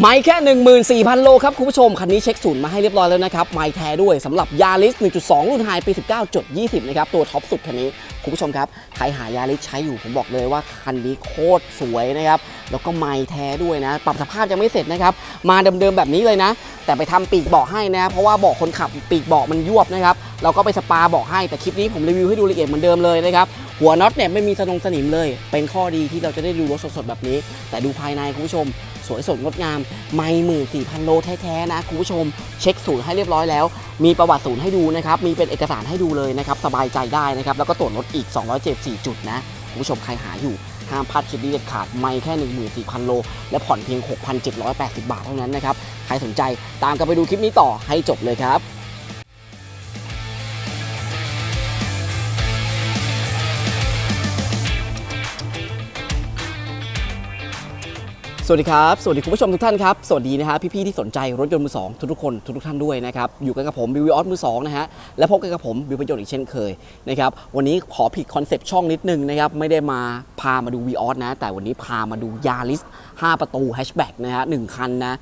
ไม่แค่ 14,000 โลครับคุณผู้ชม คันนี้เช็คศูนย์มาให้เรียบร้อยแล้วนะครับ ไม่แท้ด้วยสำหรับยาริส1.2 รุ่นไฮปี 19.20 นะครับ ตัวท็อปสุดคันนี้ คุณผู้ชมครับ ใครหายาริสใช้อยู่ ผมบอกเลยว่าคันนี้โคตรสวยนะครับ แล้วก็ไม่แท้ด้วยนะ ปรับสภาพยังไม่เสร็จนะครับ มาเดิมๆแบบนี้เลยนะ แต่ไปทำปีกเบาะให้นะ เพราะว่าเบาะคนขับปีกเบาะมันยวบนะครับเราก็ไปสปาเบาะให้ แต่คลิปนี้ผมรีวิวให้ดูละเอียดเหมือนเดิมเลยนะครับหัวน็อตเนี่ยไม่มีสนงสนิมเลย เป็นข้อดีที่เราจะได้ดูรถสดๆแบบนี้ แต่ดูภายในคุณผู้ชม สวยสดงดงาม ไม่หมื่นสี่พันโลแท้ๆนะคุณผู้ชม เช็คศูนย์ให้เรียบร้อยแล้ว มีประวัติศูนย์ให้ดูนะครับ มีเป็นเอกสารให้ดูเลยนะครับ สบายใจได้นะครับ แล้วก็ตรวจรถอีก 274 จุดนะคุณผู้ชมใครหาอยู่ห้ามพลาดคลิปนี้เด็ดขาดไม่แค่ 14,000 โล และผ่อนเพียง 6,780 บาทเท่านั้นนะครับ ใครสนใจตามกันไปดูคลิปนี้ต่อให้จบเลยครับ วัสดีครับ สวัสดีคุณผู้ชมทุกท่านครับ สวัสดีนะฮะพี่ๆที่สนใจรถยนต์มือสองทุกๆคนทุกๆท่านด้วยนะครับ อยู่กันกับผมบิวออสมือสองนะฮะ และพบกันกับผมบิวประโยชน์อีกเช่นเคยนะครับ วันนี้ขอผิดคอนเซปต์ช่องนิดนึงนะครับ ไม่ได้มาพามาดูวีออสนะ แต่วันนี้พามาดูยาริส5ประตูแฮชแบ็กนะฮะหนึ่งคันนะ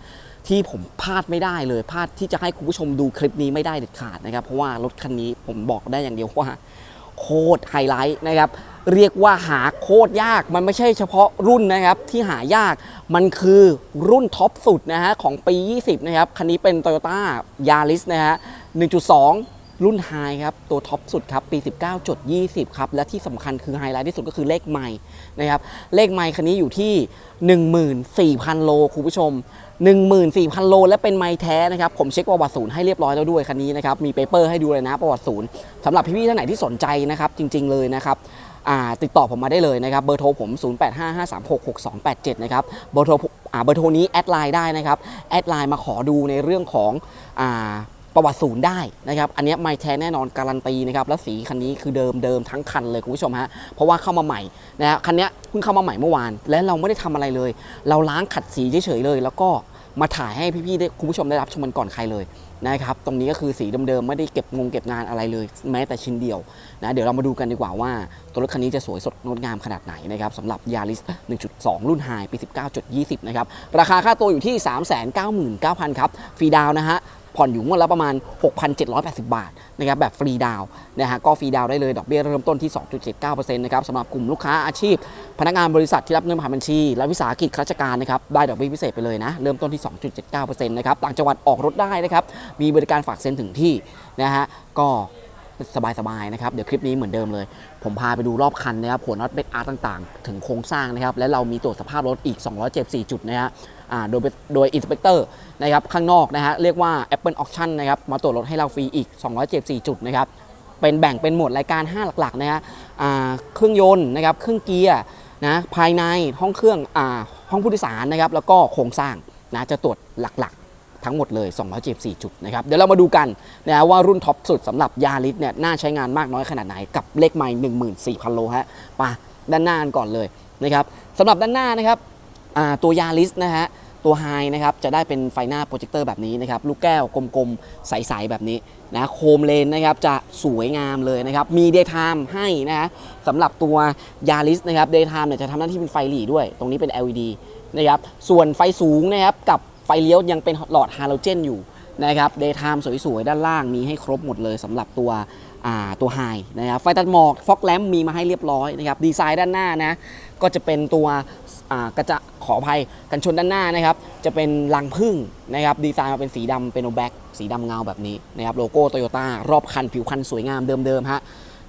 ที่ผมพลาดไม่ได้เลยพลาดที่จะให้คุณผู้ชมดูคลิปนี้ไม่ได้เด็ดขาดนะครับ เพราะว่ารถคันนี้ผมบอกได้อย่างเดียวว่า โคตรไฮไลท์นะครับเรียกว่าหาโคตรยากมันไม่ใช่เฉพาะรุ่นนะครับที่หายากมันคือรุ่นท็อปสุดนะฮะของปี 20 นะครับ คันนี้เป็น Toyota Yaris นะฮะ 1.2 รุ่นไฮครับ ตัวท็อปสุดครับ ปี 19.20 ครับ และที่สำคัญคือไฮไลท์ที่สุดก็คือเลขไมล์นะครับ เลขไมล์คันนี้อยู่ที่ 14,000 โลคุณผู้ชม 14,000 โล และเป็นไมล์แท้นะครับผมเช็คประวัติศูนย์ให้เรียบร้อยแล้วด้วยคันนี้นะครับมีเปเปอร์ให้ดูเลยนะประวัติศูนย์สำหรับพี่ๆท่านไหนที่สนใจนะครับจริง ๆเลยนะครับติดต่อผมมาได้เลยนะครับเบอร์โทรผม 0855366287 นะครับเบอร์โทรเบอร์โทรนี้แอดไลน์ได้นะครับแอดไลน์มาขอดูในเรื่องของอประวัติศูนย์ได้นะครับ อันนี้ไม่แท้แน่นอนการันตีนะครับ และสีคันนี้คือเดิมเดิมทั้งคันเลยคุณผู้ชมฮะ เพราะว่าเข้ามาใหม่นะฮะคันนี้เพิ่งเข้ามาใหม่เมื่อวาน และเราไม่ได้ทำอะไรเลย เราล้างขัดสีเฉยๆเลย แล้วก็ มาถ่ายให้พี่ๆได้คุณผู้ชมได้รับชมกันก่อนใครเลยนะครับตรงนี้ก็คือสีเดิมๆไม่ได้เก็บงงเก็บงานอะไรเลย แม้แต่ชิ้นเดียวนะเดี๋ยวเรามาดูกันดีกว่าว่า ตัวรถคันนี้จะสวยสดงดงามขนาดไหนนะครับสำหรับยาริส1.2 รุ่นไฮปี 19.20 นะครับ ราคาค่าตัวอยู่ที่ 399,000 ครับฟรีดาวนะฮะ ผ่อนอยู่งวดละประมาณ 6,780 บาทนะครับแบบฟรีดาวนะฮะก็ฟรีดาวได้เลยดอกเบี้ยเริ่มต้นที่ 2.79%นะครับสำหรับกลุ่มลูกค้าอาชีพ พนักงานบริษัทที่รับเงินผ่านบัญชี และวิสาหกิจข้าราชการนะครับได้ดอกเบี้ยพิเศษไปเลยนะเริ่มต้นที่ 2.79%นะครับต่างจังหวัดออกรถได้นะครับมีบริการฝากเซ็นถึงที่นะฮะก็ สบายๆนะครับเดี๋ยวคลิปนี้เหมือนเดิมเลย ผมพาไปดูรอบคันนะครับหัวน็อตเบรกอาร์ตต่างๆ ถึงโครงสร้างนะครับและเรามีตรวจสภาพรถอีก 274 จุดนะฮะโดยโดยอินสเปกเตอร์นะครับข้างนอกนะฮะเรียกว่า Apple Auction นะครับมาตรวจรถให้เราฟรีอีก 274 จุดนะครับเป็นแบ่งเป็นหมวดรายการ 5 หลักๆนะฮะเครื่องยนต์นะครับเครื่องเกียร์นะภายในห้องเครื่องอห้องผู้โดยสารนะครับแล้วก็โครงสร้างนะจะตรวจหลักๆ ทั้งหมดเลย 274 จุดนะครับ เดี๋ยวเรามาดูกันนะว่ารุ่นท็อปสุดสำหรับยาริสเนี่ยน่าใช้งานมากน้อยขนาดไหนกับเลขไมล์14,000 โลฮะไปด้านหน้ากันก่อนเลยนะครับสำหรับด้านหน้านะครับตัวยาริสนะฮะตัวไฮนะครับจะได้เป็นไฟหน้าโปรเจคเตอร์แบบนี้นะครับลูกแก้วกลมๆ ใสๆ แบบนี้นะโคมเลนนะครับจะสวยงามเลยนะครับ มีเดย์ไทม์ให้นะฮะสำหรับตัวยาริสนะครับเดย์ไทม์เนี่ยจะทำหน้าที่เป็นไฟหลีด้วย ตรงนี้เป็น LED นะครับส่วนไฟสูงนะครับกับ ฟเลี้ยวยังเป็นหลอดฮาโลเจนอยู่นะครับเดย์ไทม์สวยๆ ด้านล่างมีให้ครบหมดเลยสำหรับตัวตัวไฮนะครับไฟตัดหมอกฟอกแลมมีมาให้เรียบร้อยนะครับดีไซน์ด้านหน้านะก็จะเป็นตัวกระจะขออภัยกันชนด้านหน้านะครับจะเป็นรังพึ่งนะครับดีไซน์มาเป็นสีดำเป็นโอแบ็กสีดำเงาแบบนี้นะครับโลโก้โตโยต้ารอบคันผิวคันสวยงามเดิมๆฮะ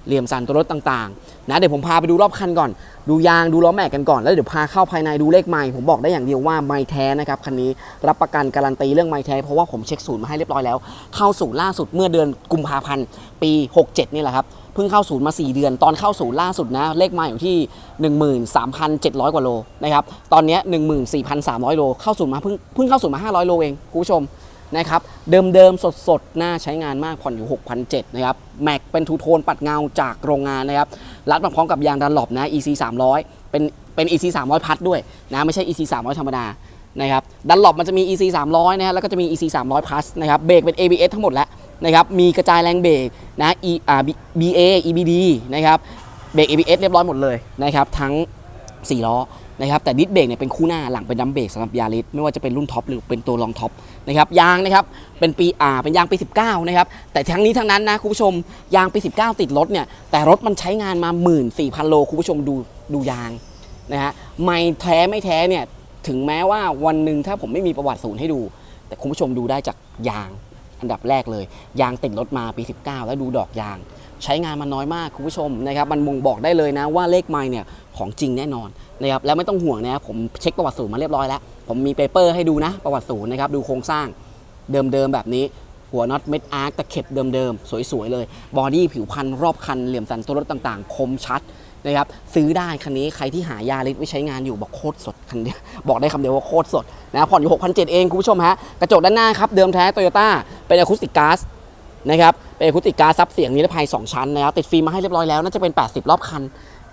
เหลี่ยมสันตัวรถต่างๆนะเดี๋ยวผมพาไปดูรอบคันก่อน ดูยางดูล้อแม็กกันก่อน แล้วเดี๋ยวพาเข้าภายในดูเลขไมล์ผมบอกได้อย่างเดียวว่าไมล์แท้นะครับคันนี้รับประกันการันตีเรื่องไมล์แท้เพราะว่าผมเช็คศูนย์มาให้เรียบร้อยแล้ว เข้าศูนย์ล่าสุดเมื่อเดือนกุมภาพันธ์ปี 67 นี่แหละครับเพิ่งเข้าศูนย์มา 4 เดือน ตอนเข้าศูนย์ล่าสุดนะ เลขไมาอยู่ที่ 13,700 กว่าโลนะครับ ตอนนี้ 14,300 โล เข้าศูนย์มาเพิ่งเพิ่งเข้าศูนย์มา 500 โลเองคุณผู้ชม นะครับ เดิมๆ สดๆ น่าใช้งานมากผ่อนอยู่ 6,700นะครับ แม็กเป็นทูโทนปัดเงาจากโรงงานนะครับ รัดมาพร้อมกับยางดันหลบนะ EC 300เป็นเป็น EC 300พัดด้วยนะไม่ใช่ EC 300 ธรรมดานะครับดันหลบมันจะมี EC 300นะฮะแล้วก็จะมี EC 300 plus นะครับเบรกเป็น ABS ทั้งหมดแล้วนะครับมีกระจายแรงเบรกนะ E อ่า BA EBD นะครับเบรก ABS เรียบร้อยหมดเลยนะครับทั้ง4ล้อ นะครับแต่ดิสเบรกเนี่ยเป็นคู่หน้าหลังเป็นดัมเบรกสำหรับยาริสไม่ว่าจะเป็นรุ่นท็อปหรือเป็นตัวรองท็อปนะครับยางนะครับเป็นปีอ่าเป็นยางปี 19 นะครับ แต่ทั้งนี้ทั้งนั้นนะคุณผู้ชมยางปี 19 ติดรถเนี่ยแต่รถมันใช้งานมา 14,000 โลคุณผู้ชมดูดูยางนะฮะไม่แท้ไม่แท้เนี่ยถึงแม้ว่าวันหนึ่งถ้าผมไม่มีประวัติศูนย์ให้ดู แต่คุณผู้ชมดูได้จากยางอันดับแรกเลย ยางติดรถมาปี 19 แล้วดูดอกยาง ใช้งานมาน้อยมากคุณผู้ชมนะครับมันบ่งบอกได้เลยนะว่าเลขไมล์เนี่ยของจริงแน่นอนนะครับแล้วไม่ต้องห่วงนะครับผมเช็คประวัติศูนย์มาเรียบร้อยแล้ว ผมมีเปเปอร์ให้ดูนะประวัติศูนย์นะครับดูโครงสร้างเดิมๆแบบนี้หัวน็อตเม็ดอาร์คตะเข็บเดิมๆ สวย ๆ เลย บอดี้ผิวพันรอบคัน เหลี่ยมสันตัวรถต่างๆ คมชัดนะครับซื้อได้คันนี้ใครที่หายาริสไว้ใช้งานอยู่บอกโคตรสดคันเดียวบอกได้คำเดียวว่าโคตรสดนะผ่อนอยู่ 6,700 เอง คุณผู้ชมฮะ กระจกด้านหน้าครับ เดิมแท้โตโยต้าเป็นอะคูสติกก๊าซ นะครับเป็นอะคูติกการซับเสียงนิรภัย 2 ชั้นนะครับติดฟิล์มมาให้เรียบร้อยแล้วน่าจะเป็น 80 รอบคัน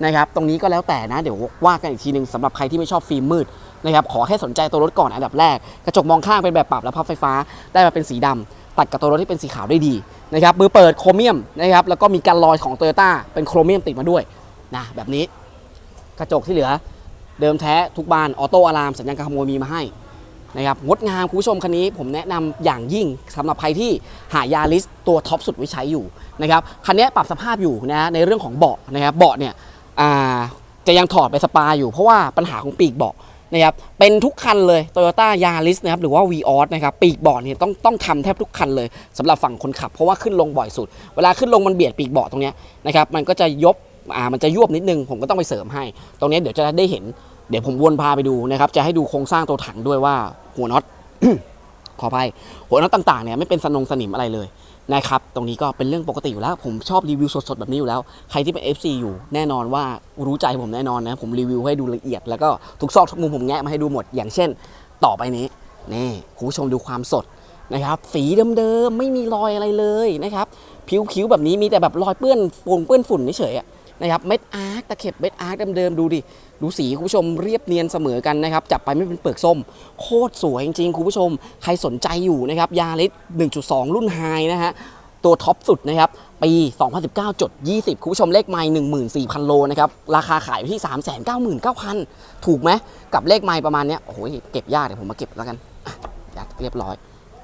นะครับตรงนี้ก็แล้วแต่นะเดี๋ยวว่ากันอีกทีหนึ่งสำหรับใครที่ไม่ชอบฟิล์มมืดนะครับขอแค่สนใจตัวรถก่อนอันดับแรก กระจกมองข้างเป็นแบบปรับและพับไฟฟ้าได้มาเป็นสีดำตัดกับตัวรถที่เป็นสีขาวได้ดีนะครับมือเปิดโครเมียมนะครับแล้วก็มีกันรอยของโตโยต้าเป็นโครเมียมติดมาด้วยนะแบบนี้กระจกที่เหลือ เดิมแท้ทุกบานออโต้อะลามสัญญาณการขโมยมีมาให้ นะครับงดงามคุณผู้ชมคันนี้ผมแนะนำอย่างยิ่งสำหรับใครที่หายาริสตัวท็อปสุดไว้ใช้อยู่นะครับคันนี้ปรับสภาพอยู่นะในเรื่องของเบาะนะครับเบาะเนี่ยจะยังถอดไปสปาอยู่เพราะว่าปัญหาของปีกเบาะนะครับเป็นทุกคันเลย Toyota Yaris นะครับหรือว่า v ีออสนะครับปีกเบาะเนี่ยต้องต้องทำแทบทุกคันเลยสำหรับฝั่งคนขับ เพราะว่าขึ้นลงบ่อยสุด เวลาขึ้นลงมันเบียดปีกเบาะตรงเนี้ยนะครับมันก็จะยบอ่ามันจะยวบนิดนึงผมก็ต้องไปเสริมให้ ตรงนี้เดี๋ยวจะได้เห็น เดี๋ยวผมวนพาไปดูนะครับ จะให้ดูโครงสร้างตัวถังด้วยว่าหัวน็อตขออภัยหัวน็อตต่างๆเนี่ยไม่เป็นสนงสนิมอะไรเลยนะครับตรงนี้ก็เป็นเรื่องปกติอยู่แล้ว ผมชอบรีวิวสดๆแบบนี้อยู่แล้ว ใครที่เป็น FC อยู่แน่นอนว่ารู้ใจผมแน่นอนนะผมรีวิวให้ดูละเอียด แล้วก็ทุกซอกทุกมุมผมแงะมาให้ดูหมด อย่างเช่น ต่อไปนี้นี่คุณผู้ชมดูความสดนะครับสีเดิมๆไม่มีรอยอะไรเลยนะครับผิวๆแบบนี้มีแต่แบบรอยเปื้อนฝุ่นเปื้อนฝุ่นเฉยๆอะ นะครับเม็ดอาร์คตะเข็บเม็ดอาร์คเดิมๆดูดิดูสีคุณผู้ชมเรียบเนียนเสมอกันนะครับจับไปไม่เป็นเปลือกส้ม โคตรสวยจริงๆคุณผู้ชม ใครสนใจอยู่นะครับยาริส1.2 รุ่นไฮนะฮะตัวท็อปสุดนะครับปี 2019จด20 คุณผู้ชมเลขไมล์14,000 โลนะครับ ราคาขายอยู่ที่ 399,900 ถูกไหม กับเลขไมล์ประมาณเนี้ยโอ้โหเก็บยากเดี๋ยวผมมาเก็บแล้วกันยัดเรียบร้อย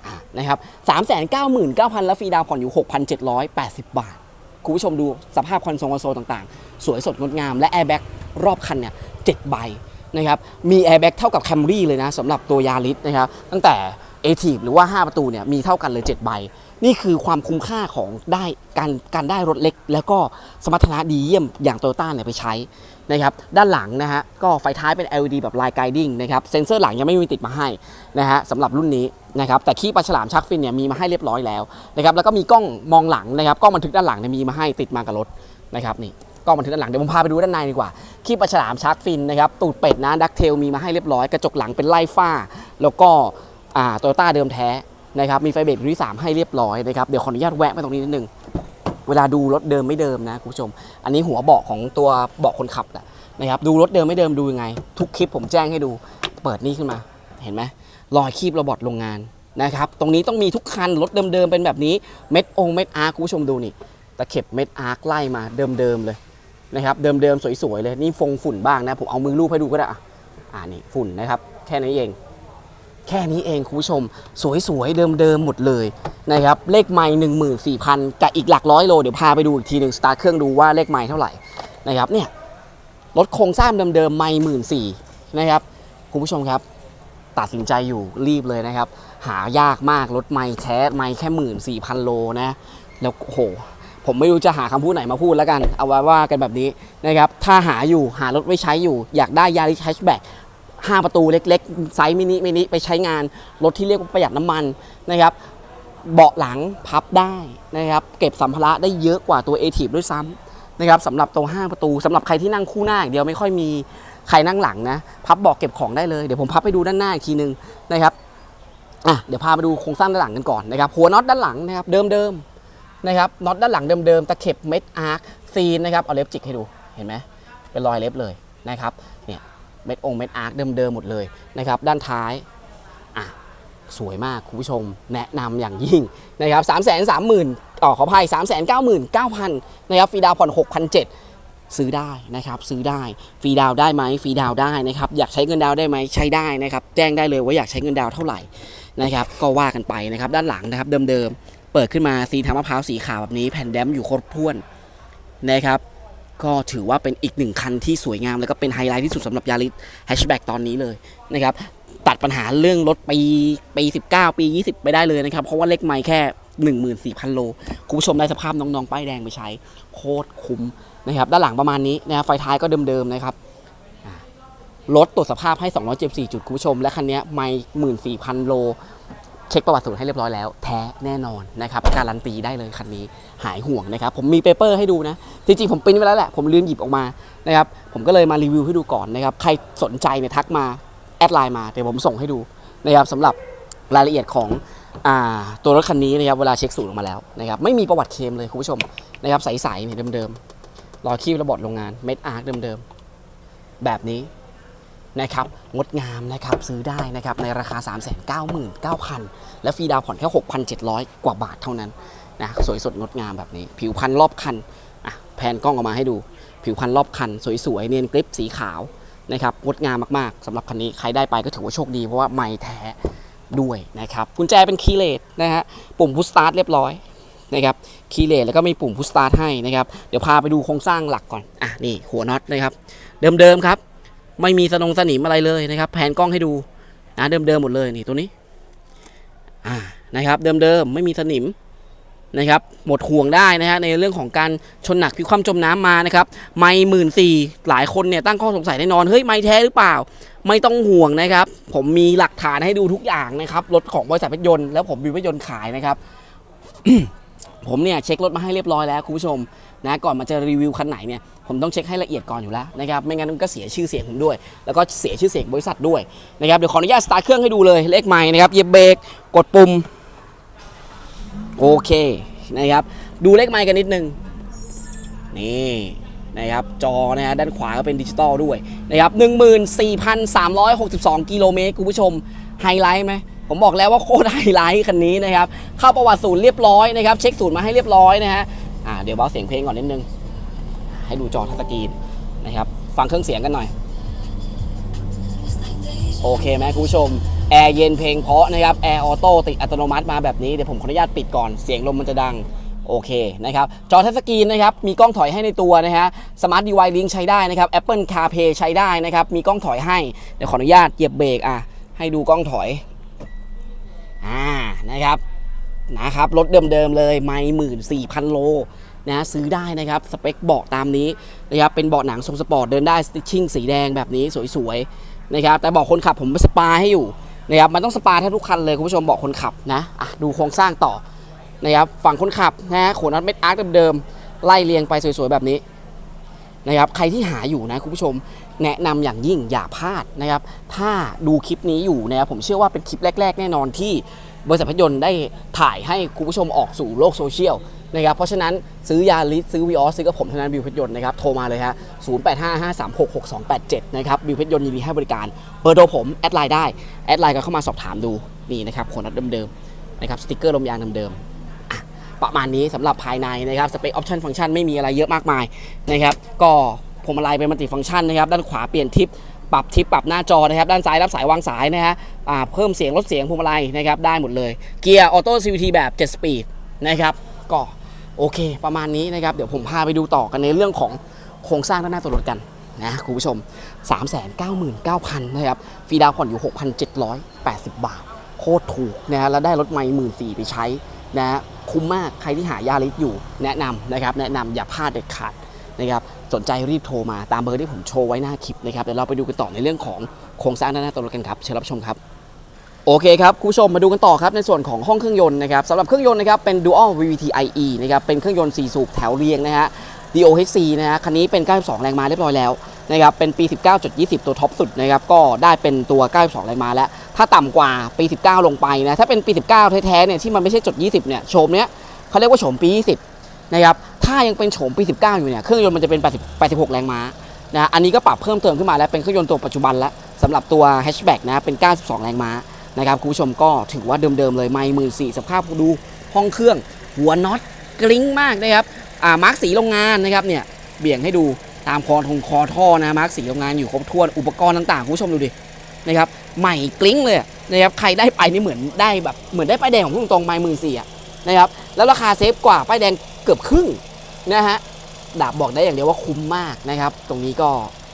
อะนะครับ 399,900 แล้วฟรีดาวผ่อนอยู่ 6,780 บาท คุณผู้ชมดูสภาพคอนโซลคอนโซลต่างๆ สวยสดงดงามและแอร์แบ็กรอบคันเนี่ยเจ็ดใบนะครับมีแอร์แบ็กเท่ากับแคมรี่เลยนะสำหรับตัวยาริสนะครับตั้งแต่ a t i v หรือว่า 5 ประตูเนี่ยมีเท่ากันเลย 7 ใบ นี่คือความคุ้มค่าของได้การการได้รถเล็ก แล้วก็สมรรถนะดีเยี่ยมอย่างโตโยต้าเนี่ยไปใช้นะครับด้านหลังนะฮะก็ไฟท้ายเป็น LED แบบ Line Guiding นะครับเซ็นเซอร์หลังยังไม่มีติดมาให้นะฮะสำหรับรุ่นนี้นะครับแต่ขี้ปลาฉลามชักฟินเนี่ยมีมาให้เรียบร้อยแล้วนะครับแล้วก็มีกล้องมองหลังนะครับกล้องบันทึกด้านหลังเนี่ยมีมาให้ติดมากับรถนะครับนี่กล้องบันทึกด้านหลังเดี๋ยวผมพาไปดูด้านในดีกว่าขี้ปลาฉลามชาร์กฟินนะครับตูดเป็ดนะดักเทลมีมาให้เรียบร้อย กระจกหลังเป็นไล่ฝ้า แล้วก็อ่าโตโยต้าเดิมแท้ นะครับมีไฟเบรกอยู่ที่3ให้เรียบร้อยนะครับเดี๋ยวขออนุญาตแวะมาตรงนี้นิดนึงเวลาดูรถเดิมไม่เดิมนะคุณผู้ชม อันนี้หัวเบาะของตัวเบาะคนขับแหละนะครับดูรถเดิมไม่เดิมดูยังไง ทุกคลิปผมแจ้งให้ดูเปิดนี่ขึ้นมาเห็นไหมรอยคีบระบอดโรงงานนะครับตรงนี้ต้องมีทุกคันรถเดิมๆเป็นแบบนี้เม็ดองเม็ดอาร์คุณผู้ชมดูนี่ตะเข็บเม็ดอาร์คไล่มาเดิมๆเลยนะครับเดิมๆสวยๆเลยนี่ฟงฝุ่นบ้างนะผมเอามือลูบให้ดูก็ได้อะอ่านี่ฝุ่นนะครับแค่นี้เอง แค่นี้เองคุณผู้ชม สวยๆ เดิมๆ หมดเลยนะครับ เลขไม้หนึ่งหมื่นสี่พันกับอีกหลักร้อยโล เดี๋ยวพาไปดูอีกทีหนึ่งสตาร์เครื่องดูว่าเลขไม้เท่าไหร่นะครับเนี่ยรถโครงสร้างเดิมๆ ไม่หมื่นสี่นะครับ คุณผู้ชมครับ ตัดสินใจอยู่รีบเลยนะครับ หายากมากรถไม่แท้ไม่แค่หมื่นสี่พันโลนะแล้วโหผมไม่รู้จะหาคำพูดไหนมาพูดแล้วกัน เอาไว้ว่ากันแบบนี้นะครับ ถ้าหาอยู่หารถไว้ใช้อยู่ อยากได้ยาริสแฮชแบ็ก 5 ประตูเล็กๆ ไซส์มินิมินิไปใช้งานรถที่เรียกว่าประหยัดน้ำมันนะครับเบาะหลังพับได้นะครับเก็บสัมภาระได้เยอะกว่าตัว a t i v ด้วยซ้ำนะครับสำหรับตัว 5 ประตูสำหรับใครที่นั่งคู่หน้าอย่างเดียวไม่ค่อยมีใครนั่งหลังนะพับเบาะเก็บของได้เลยเดี๋ยวผมพับไปดูด้านหน้าอีกทีนึงนะครับอะเดี๋ยวพามาดูโครงสร้างด้านหลังกันก่อนนะครับหัวน็อตด้านหลังนะครับเดิมๆนะครับน็อตด้านหลังเดิมๆตะเข็บเม็ดอาร์คซีนนะครับเอาเล็บจิกให้ดูเห็นไหมเป็นรอยเล็บเลยนะครับเนี่ย เม็ดองค์เม็ดอาร์คเดิมๆหมดเลยนะครับด้านท้ายอะสวยมากคุณผู้ชมแนะนำอย่างยิ่งนะครับ3 3 0 0 0 0อ๋อขออภัย3 9 9 0 0 0นเก้าพันนะครับฟีดาวผ่อน6,700ซื้อได้นะครับซื้อได้ฟรีดาวได้ไหมฟรีดาวได้นะครับอยากใช้เงินดาวได้ไหมใช้ได้นะครับแจ้งได้เลยว่าอยากใช้เงินดาวเท่าไหร่นะครับก็ว่ากันไปนะครับด้านหลังนะครับเดิมๆเปิดขึ้นมาสีทางมะพร้าวสีขาวแบบนี้แผ่นแดมอยู่ครบถ้วนนะครับ ก็ถือว่าเป็นอีกหนึ่งคันที่สวยงาม แล้วก็เป็นไฮไลท์ที่สุดสำหรับยาริสแฮชแบ็กตอนนี้เลยนะครับตัดปัญหาเรื่องรถปีปี 19 ปี 20 ไปได้เลยนะครับ เพราะว่าเล็กไม่แค่ 14,000 โล คุณผู้ชมได้สภาพน้องๆ ป้ายแดงไปใช้ โคตรคุ้มนะครับ ด้านหลังประมาณนี้นะครับไฟท้ายก็เดิมๆ นะครับรถตรวจสภาพให้ 274 จุด คุณผู้ชม และคันนี้ไม่14,000 โล เช็คประวัติศูนย์ให้เรียบร้อยแล้ว แท้แน่นอนนะครับ การันตีได้เลยคันนี้ หายห่วงนะครับ ผมมีเปเปอร์ให้ดูนะจริงๆผมปริ้นไว้แล้วแหละผมลืมหยิบออกมานะครับผมก็เลยมารีวิวให้ดูก่อนนะครับใครสนใจเนี่ยทักมาแอดไลน์มาเดี๋ยวผมส่งให้ดูนะครับสำหรับรายละเอียดของอตัวรถคันนี้นะครับเวลาเช็คสูตรออกมาแล้วนะครับไม่มีประวัติเคมเลยคุณผู้ชมนะครับใสๆเนี่ยเดิมๆรอยคีบระบอดโรงงานเม็ดอาร์คเดิมๆแบบนี้นะครับงดงามนะครับซื้อได้นะครับในราคา 3 9 9 0 0 0 และฟรีดาวผ่อนแค่ 6,700 กว่าบาทเท่านั้น นะสวยสดงดงามแบบนี้ ผิวพันรอบคันอะแผนกล้องออกมาให้ดู ผิวพันรอบคัน สวยๆเนียนกริปสีขาวนะครับงดงามมากๆสำหรับคันนี้ใครได้ไปก็ถือว่าโชคดีเพราะว่าไม่แท้ด้วยนะครับกุญแจเป็นคีย์เลสนะฮะปุ่มพุชสตาร์ทเรียบร้อยนะครับคีย์เลสแล้วก็มีปุ่มพุชสตาร์ทให้นะครับเดี๋ยวพาไปดูโครงสร้างหลักก่อนอะนี่หัวน็อตนะครับเดิมๆครับ ไม่มีสนงสนิมอะไรเลยนะครับแผนกล้องให้ดูนะเดิมๆหมดเลยนี่ตัวนี้อ่านะครับเดิมๆไม่มีสนิม นะครับหมดห่วงได้นะฮะในเรื่องของการชนหนักพิคว่ำจมน้ำมานะครับไม่หมื่นสี่หลายคนเนี่ยตั้งข้อสงสัยแน่นอนเฮ้ยไม่แท้หรือเปล่า ไม่ต้องห่วงนะครับ ผมมีหลักฐานให้ดูทุกอย่างนะครับรถของบริษัทรถยนต์แล้วผมมีรถยนต์ขายนะครับผมเนี่ยเช็ครถมาให้เรียบร้อยแล้วคุณผู้ชมนะก่อนมาจะรีวิวคันไหนเนี่ยผมต้องเช็คให้ละเอียดก่อนอยู่แล้วนะครับไม่งั้นมันก็เสียชื่อเสียงผมด้วย แล้วก็เสียชื่อเสียงบริษัทด้วยนะครับเดี๋ยวขออนุญาตสตาร์ทเครื่องให้ดูเลยเลขไม้นะครับเหยียบเบรกกดปุ่ม โอเคนะครับ ดูเลขไม้กันนิดนึง นี่นะครับจอนะฮะด้านขวาก็เป็นดิจิตอลด้วยนะครับ14,362 กิโลเมตรคุณผู้ชมไฮไลท์ไหมผมบอกแล้วว่าโคตรไฮไลท์คันนี้นะครับ เข้าประวัติศูนย์เรียบร้อยนะครับเช็คศูนย์มาให้เรียบร้อยนะฮะอ่าเดี๋ยวเบาเสียงเพลงก่อนนิดนึง ให้ดูจอทัชสกรีนนะครับ ฟังเครื่องเสียงกันหน่อย โอเคไหมคุณผู้ชม แอร์เย็นเพลงเพาะนะครับแอร์ออโต้ติดอัตโนมัติมาแบบนี้เดี๋ยวผมขออนุญาตปิดก่อนเสียงลมมันจะดังโอเคนะครับจอทัชสกรีนนะครับมีกล้องถอยให้ในตัวนะฮะสมาร์ทดีไวลิงใช้ได้นะครับ Apple CarPlay ใช้ได้นะครับมีกล้องถอยให้เดี๋ยวขออนุญาตเหยียบเบรกอะให้ดูกล้องถอยอ่านะครับนะครับรถเดิมๆเลยไม่หมื่นสี่พันโลนะซื้อได้นะครับสเปคเบาะตามนี้นะครับเป็นเบาะหนังทรงสปอร์ตเดินได้สติชชิ่งสีแดงแบบนี้สวยๆนะครับแต่บาะคนขับผมสปาให้อยู่ นะครับมันต้องสปาแทบทุกคันเลยคุณผู้ชมบาะคนขับนะอะดูโครงสร้างต่อนะครับฝั่งคนขับนะฮะโขนน็อตเม็ดอาร์คเดิมๆไล่เรียงไปสวยๆแบบนี้นะครับใครที่หาอยู่นะคุณผู้ชมแนะนำอย่างยิ่งอย่าพลาดนะครับถ้าดูคลิปนี้อยู่นะครับผมเชื่อว่าเป็นคลิปแรก ๆ แน่นอนที่บริษัทพยนต์ได้ถ่ายให้คุณผู้ชมออกสู่โลกโซเชียล นะครับเพราะฉะนั้นซื้อยาลิสซื้อวีออซื้อกับผมเท่านั้นบิวเพชรยนต์นะครับโทรมาเลยฮะ0855366287นะครับบิวเพชรยนต์ยินดีให้บริการเบอร์โทรผมแอดไลน์ได้แอดไลน์ก็เข้ามาสอบถามดูนี่นะครับขนนัดเดิมๆนะครับสติกเกอร์ลมยางเดิมๆประมาณนี้สำหรับภายในนะครับสเปคออปชั่นฟังก์ชันไม่มีอะไรเยอะมากมายนะครับก็พวงมาลัยเป็นมัลติฟังก์ชันนะครับด้านขวาเปลี่ยนทิปปรับทิปปรับหน้าจอนะครับด้านซ้ายรับสายวางสายนะฮะเพิ่มเสียงลดเสียงพวงมาลัยนะครับได้หมดเลยเกียร์ออโต้ CVT แบบ 7 สปีดนะครับก็ โอเค ประมาณนี้นะครับ เดี๋ยวผมพาไปดูต่อกันในเรื่องของโครงสร้างด้านหน้าตัวรถกันนะคุณผู้ชม 399,000นะครับฟรีดาวน์ผ่อนอยู่ 6,780 บาท โคตรถูกนะฮะแล้วได้รถใหม่หมื่นสี่ไปใช้นะฮะคุ้มมากใครที่หายาริสอยู่แนะนำนะครับ แนะนำอย่าพลาดเด็ดขาดนะครับสนใจรีบโทรมาตามเบอร์ที่ผมโชว์ไว้หน้าคลิปนะครับเดี๋ยวเราไปดูกันต่อในเรื่องของโครงสร้างด้านหน้าตัวรถกันครับเชิญรับชมครับ โอเคครับคุณผู้ชมมาดูกันต่อครับในส่วนของห้องเครื่องยนต์นะครับสำหรับเครื่องยนต์นะครับเป็น Dual VVT IE นะครับเป็นเครื่องยนต์ 4 สูบแถวเรียงนะฮะ DOHC นะฮะคันนี้เป็น 92 แรงม้าเรียบร้อยแล้วนะครับเป็นปี 19.20 ตัวท็อปสุดนะครับก็ได้เป็นตัว 92 แรงม้าแล้ว ถ้าต่ำกว่าปี 19 ลงไปนะถ้าเป็นปี 19 แท้ๆเนี่ยที่มันไม่ใช่จด20 เนี่ยโฉมเนี้ยเขาเรียกว่าโฉมปี 20 นะครับถ้ายังเป็นโฉมปี 19 อยู่เนี่ยเครื่องยนต์มันจะเป็น 80 86 แรงม้านะฮะอันนี้ก็ปรับเพิ่มเติมขึ้นมาแล้วเป็นเครื่องยนต์ตัวปัจจุบันแล้วสำหรับตัว hatchback นะเป็น 92 แรงม้า นะครับคุณผู้ชมก็ถือว่าเดิมๆเลยไม่หมื่นสี่สภาพดูห้องเครื่อง หัวน็อตกริ้งมากนะครับอ่ามาร์กสีโรงงานนะครับเนี่ยเบี่ยงให้ดูตามคอทงคอท่อนะมาร์กสีโรงงานอยู่ครบถ้วนอุปกรณ์ต่างๆคุณผู้ชมดูดินะครับใหม่กลิ้งเลยนะครับใครได้ไปนี่เหมือนได้แบบเหมือนได้ป้ายแดงของพุ่งตรงไม่หมื่นสี่อะนะครับแล้วราคาเซฟกว่าป้ายแดงเกือบครึ่งนะฮะดาบบอกได้อย่างเดียวว่าคุ้มมากนะครับ ตรงนี้ก็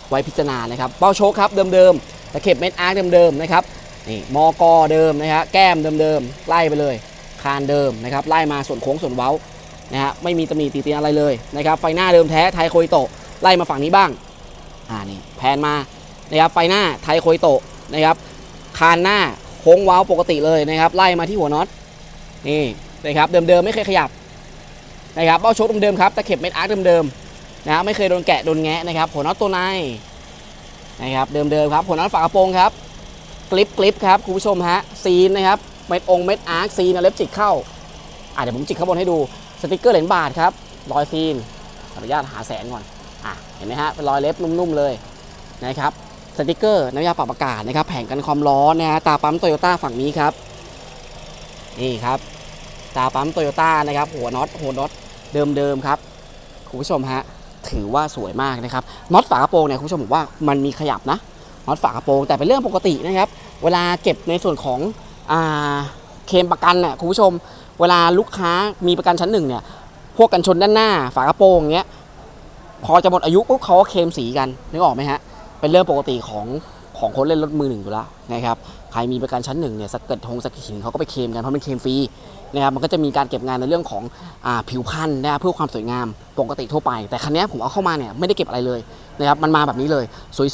ไว้พิจารณานะครับ เป้าโชคครับเดิมๆตะเข็บเม็ดอาร์เดิมๆนะครับ นี่มอกอเดิมนะครับแก้มเดิมๆไล่ไปเลยคานเดิมนะครับไล่มาส่วนโค้งส่วนเว้านะฮะไม่มีตำหนิตีเตียนอะไรเลยนะครับไฟหน้าเดิมแท้ไทยโคยโตะไล่มาฝั่งนี้บ้างอ่านี่แพนมานะครับไฟหน้าไทยโคยโตะนะครับคานหน้าโค้งเว้าปกติเลยนะครับไล่มาที่หัวน็อตนี่นะครับเดิมๆไม่เคยขยับนะครับเบ้าชคเดิมๆครับตะเข็บเม็ดอาร์คเดิมๆนะฮะไม่เคยโดนแกะโดนแงะนะครับหัวน็อตตัวในนะครับเดิมๆครับหัวน็อตฝากระโปรงครับ กลิปกลิปครับคุณผู้ชมฮะซีนนะครับเม็ดองเม็ดอาร์คซีนเล็บจิกเข้าอะเดี๋ยวผมจิกข้างบนให้ดูสติกเกอร์เหรียญบาทครับรอยซีนขออนุญาตหาแสงก่อนอะเห็นไหมฮะเป็นรอยเล็บนุ่มๆเลยนะครับสติกเกอร์น้ำยาปรับอากาศนะครับแผงกันความร้อนนะฮะตาปั๊มโตโยต้าฝั่งนี้ครับนี่ครับตาปั๊มโตโยต้านะครับหัวน็อตหัวน็อตเดิมๆครับคุณผู้ชมฮะถือว่าสวยมากนะครับน็อตฝากระโปรงเนี่ยคุณผู้ชมบอกว่ามันมีขยับนะ น็อตฝากระโปรงแต่เป็นเรื่องปกตินะครับ เวลาเก็บในส่วนของอเคมประกันน่ะคุณผู้ชม เวลาลูกค้ามีประกันชั้นหนึ่งเนี่ยพวกกันชนด้านหน้า ฝากระโปรงเงี้ยพอจะหมดอายุปุ๊บเขาก็เคมสีกันนึกออกไหมฮะเป็นเรื่องปกติของของคนเล่นรถมือหนึ่งอยู่แล้วนะครับใครมีประกันชั้นหนึ่งเนี่ยสกเกิดทงสกเกิดหินเขาก็ไปเคมกันเพราะมันเคมฟรีนะครับมันก็จะมีการเก็บงานในเรื่องของอผิวพรรณนะเพื่อความสวยงามปกติทั่วไป แต่คันนี้ผมเอาเข้ามาเนี่ยไม่ได้เก็บอะไรเลย นะครับมันมาแบบนี้เลย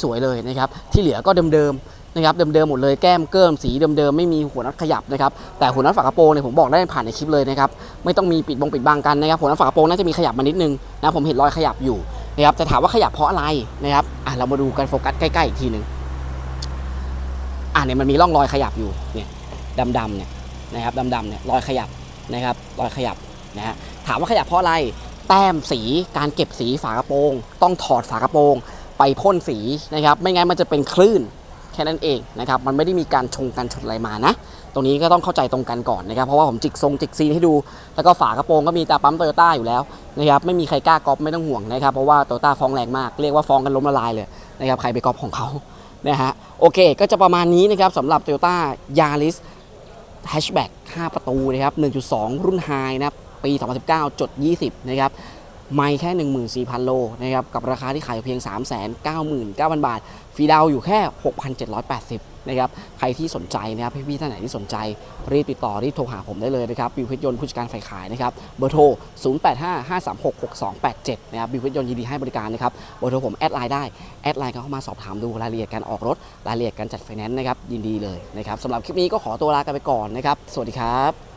สวยๆเลยนะครับที่เหลือก็เดิมๆนะครับเดิมๆหมดเลยแก้มเกิมสีเดิมๆไม่มีหัวน็อตขยับนะครับแต่หัวน็อตฝากระโปรงเนี่ยผมบอกได้ผ่านในคลิปเลยนะครับไม่ต้องมีปิดบงปิดบังกันนะครับหัวน็อตฝากระโปรงน่าจะมีขยับมานิดนึงนะผมเห็นรอยขยับอยู่นะครับจะถามว่าขยับเพราะอะไรนะครับอะเรามาดูกันโฟกัสใกล้ๆอีกทีหนึ่งอะเนี่ยมันมีร่องรอยขยับอยู่เนี่ยดำๆเนี่ยนะครับดำๆเนี่ยรอยขยับนะครับรอยขยับนะฮะถามว่าขยับเพราะอะไร แต้มสีการเก็บสีฝากระโปรง ต้องถอดฝากระโปรง ไปพ่นสีนะครับ ไม่งั้นมันจะเป็นคลื่นแค่นั้นเองนะครับ มันไม่ได้มีการชงกันชนอะไรมานะ ตรงนี้ก็ต้องเข้าใจตรงกันก่อนนะครับ เพราะว่าผมจิกทรงจิกซีนให้ดู แล้วก็ฝากระโปรงก็มีตาปั๊มโตโยต้าอยู่แล้วนะครับ ไม่มีใครกล้าก๊อปไม่ต้องห่วงนะครับ เพราะว่าโตโยต้าฟ้องแรงมาก เรียกว่าฟ้องกันล้มละลายเลยนะครับ ใครไปก๊อปของเขา นะฮะ โอเค ก็จะประมาณนี้นะครับสำหรับ Toyota Yaris Hatchback 5ประตูนะครับ 1.2 รุ่นไฮนะครับ ปี 2019จด20 นะครับ ไม่แค่ 14,000 โลนะครับ กับราคาที่ขายอยู่เพียง 399,000 บาท ฟรีดาวอยู่แค่ 6,780 นะครับ ใครที่สนใจนะครับ พี่ๆท่านไหนที่สนใจ รีบติดต่อ รีบโทรหาผมได้เลยนะครับบิวเพชรยนต์ผู้จัดการฝ่ายขายนะครับ เบอร์โทร 0855366287 นะครับบิวเพชรยนต์ยินดีให้บริการนะครับ เบอร์โทรผมแอดไลน์ได้ แอดไลน์เข้ามาสอบถามดูรายละเอียดการออกรถ รายละเอียดการจัดไฟแนนซ์นะครับ ยินดีเลยนะครับสำหรับคลิปนี้ก็ขอตัวลากันไปก่อนนะครับ สวัสดีครับ